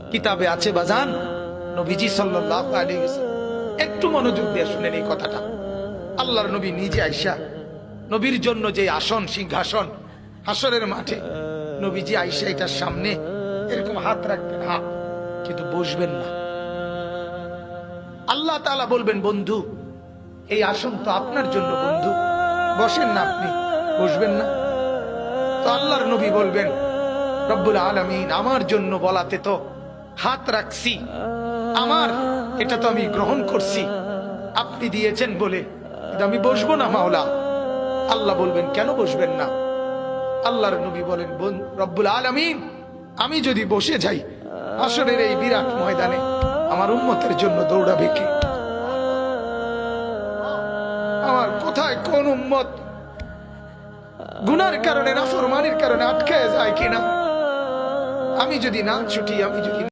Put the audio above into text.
কিতাবে আছে বাজান নবীজি সাল্লাল্লাহু আলাইহি একটু মনোযোগ দিয়ে শুনেন এই কথাটা। আল্লাহর নবী নিজে আইসা নবীর জন্য যে আসন, সিংহাসন, হাসরের মাঠে, নবীজি আইসা এটার সামনে, এরকম হাত রাখবেন হাত কিন্তু বসবেন না। আল্লাহ তাআলা বলবেন, বন্ধু, এই আসন তো আপনার জন্য বন্ধু। বসেন না আপনি, বসবেন না। তো আল্লাহর নবী বলবেন, রব্বুল আলমিন, আমার জন্য বলাতে তো হাত রাখছি। আমার, এটা তো আমি গ্রহণ করছি। আপনি দিয়েছেন বলে। আমি বসবো না, মাওলা। আল্লাহ বলবেন, কেন বসবেন না? আল্লাহর নবী বলেন, বোন, রব্বুল আলমিন, আমি যদি বসে যাই, আসরের এই বিরাট ময়দানে আমার উন্মতের জন্য দৌড়াবে কে? আমার কোথায় কোন উম্মত গুনার কারণে, নাফরমানির কারণে আটকে যায় কিনা? আমি যদি না ছুটি, আমি যদি